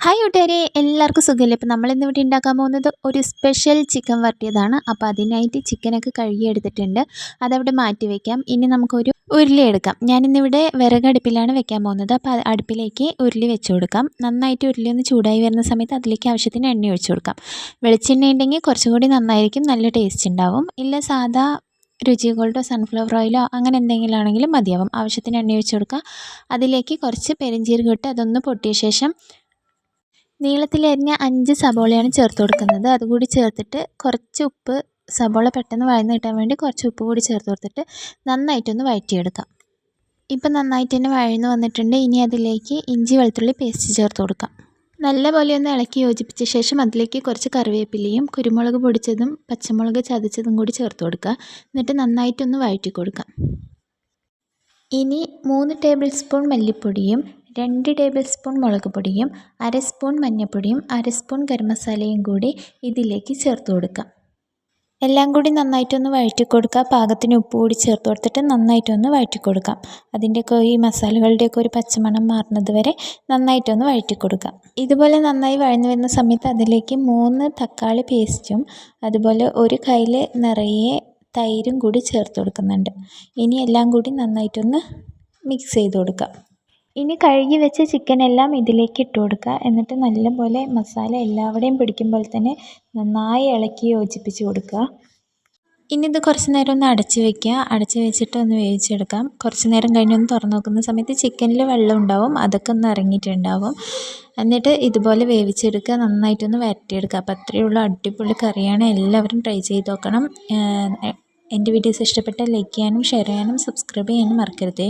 Hi കൂട്ടുകാരെ. എല്ലാവർക്കും സുഖമില്ല? ഇപ്പോൾ നമ്മളിന്ന് ഇവിടെ ഉണ്ടാക്കാൻ പോകുന്നത് ഒരു സ്പെഷ്യൽ ചിക്കൻ വരട്ടിയതാണ്. അപ്പോൾ അതിനായിട്ട് ചിക്കനൊക്കെ കഴുകിയെടുത്തിട്ടുണ്ട് അതവിടെ മാറ്റി വയ്ക്കാം ഇനി നമുക്കൊരു ഉരുളി എടുക്കാം. ഞാനിന്നിവിടെ വിറകടുപ്പിലാണ് വെക്കാൻ പോകുന്നത്. അപ്പോൾ അടുപ്പിലേക്ക് ഉരുളി വെച്ച് കൊടുക്കാം. നന്നായിട്ട് ഉരുളി ഒന്ന് ചൂടായി വരുന്ന സമയത്ത് അതിലേക്ക് ആവശ്യത്തിന് എണ്ണ ഒഴിച്ചു കൊടുക്കാം. വെളിച്ചെണ്ണ ഉണ്ടെങ്കിൽ കുറച്ചും കൂടി നന്നായിരിക്കും. നല്ല ടേസ്റ്റ് ഉണ്ടാവും. ഇല്ല സാധാ രുചി ഗോൾഡോ സൺഫ്ലവർ ഓയിലോ അങ്ങനെ എന്തെങ്കിലും ആണെങ്കിലും മതിയാവും. ആവശ്യത്തിന് എണ്ണ ഒഴിച്ച് കൊടുക്കുക അതിലേക്ക് കുറച്ച് പെരിഞ്ചീരകം അതൊന്ന് പൊട്ടിയ ശേഷം നീളത്തിലരിഞ്ഞ അഞ്ച് സബോളയാണ് ചേർത്ത് കൊടുക്കുന്നത്. അതുകൂടി ചേർത്തിട്ട് കുറച്ച് ഉപ്പ് സബോള പെട്ടെന്ന് വഴന്ന് കിട്ടാൻ വേണ്ടി കുറച്ച് ഉപ്പ് കൂടി ചേർത്ത് കൊടുത്തിട്ട് നന്നായിട്ടൊന്ന് വഴറ്റിയെടുക്കാം. ഇപ്പം നന്നായിട്ട് തന്നെ വഴന്ന് വന്നിട്ടുണ്ട്. ഇനി അതിലേക്ക് ഇഞ്ചി വെളുത്തുള്ളി പേസ്റ്റ് ചേർത്ത് കൊടുക്കാം. നല്ലപോലെ ഒന്ന് ഇളക്കി യോജിപ്പിച്ച ശേഷം അതിലേക്ക് കുറച്ച് കറിവേപ്പിലയും കുരുമുളക് പൊടിച്ചതും പച്ചമുളക് ചതച്ചതും കൂടി ചേർത്ത് കൊടുക്കുക. എന്നിട്ട് നന്നായിട്ടൊന്ന് വഴറ്റി കൊടുക്കാം. ഇനി മൂന്ന് ടേബിൾ സ്പൂൺ മല്ലിപ്പൊടിയും രണ്ട് ടേബിൾ സ്പൂൺ മുളക് പൊടിയും അര സ്പൂൺ മഞ്ഞൾപ്പൊടിയും അര സ്പൂൺ ഗരം മസാലയും കൂടി ഇതിലേക്ക് ചേർത്ത് കൊടുക്കാം. എല്ലാം കൂടി നന്നായിട്ടൊന്ന് വഴറ്റി കൊടുക്കുക. പാകത്തിന് ഉപ്പ് കൂടി ചേർത്ത് കൊടുത്തിട്ട് നന്നായിട്ടൊന്ന് വഴറ്റി കൊടുക്കാം. അതിന്റെയൊക്കെ ഈ മസാലകളുടെയൊക്കെ ഒരു പച്ചമണം മാറുന്നത് വരെ നന്നായിട്ടൊന്ന് വഴറ്റി കൊടുക്കാം. ഇതുപോലെ നന്നായി വഴന്നു വരുന്ന സമയത്ത് അതിലേക്ക് മൂന്ന് തക്കാളി പേസ്റ്റും അതുപോലെ ഒരു കയ്യിൽ നിറയെ തൈരും കൂടി ചേർത്ത് കൊടുക്കുന്നുണ്ട്. ഇനി എല്ലാം കൂടി നന്നായിട്ടൊന്ന് മിക്സ് ചെയ്ത് കൊടുക്കാം. ഇനി കഴുകി വെച്ച ചിക്കൻ എല്ലാം ഇതിലേക്ക് ഇട്ട് കൊടുക്കുക. എന്നിട്ട് നല്ലപോലെ മസാല എല്ലാവിടെയും പിടിക്കുമ്പോൾ തന്നെ നന്നായി ഇളക്കി യോജിപ്പിച്ച് കൊടുക്കുക. ഇനി ഇത് കുറച്ച് നേരം ഒന്ന് അടച്ച് വെക്കുക. അടച്ച് വെച്ചിട്ട് ഒന്ന് വേവിച്ചെടുക്കാം. കുറച്ച് നേരം കഴിഞ്ഞ് ഒന്ന് തുറന്ന് നോക്കുന്ന സമയത്ത് ചിക്കനിൽ വെള്ളം ഉണ്ടാവും. അതൊക്കെ ഒന്ന് ഇറങ്ങിയിട്ടുണ്ടാവും. എന്നിട്ട് ഇതുപോലെ വേവിച്ചെടുക്കുക. നന്നായിട്ടൊന്ന് വരട്ടിയെടുക്കുക. അപ്പോൾ അത്രയേ ഉള്ളൂ. അടിപൊളി കറിയാണ്. എല്ലാവരും ട്രൈ ചെയ്ത് നോക്കണം. എന്റെ വീഡിയോസ് ഇഷ്ടപ്പെട്ടാൽ ലൈക്ക് ചെയ്യാനും ഷെയർ ചെയ്യാനും സബ്സ്ക്രൈബ് ചെയ്യാനും മറക്കരുതേ.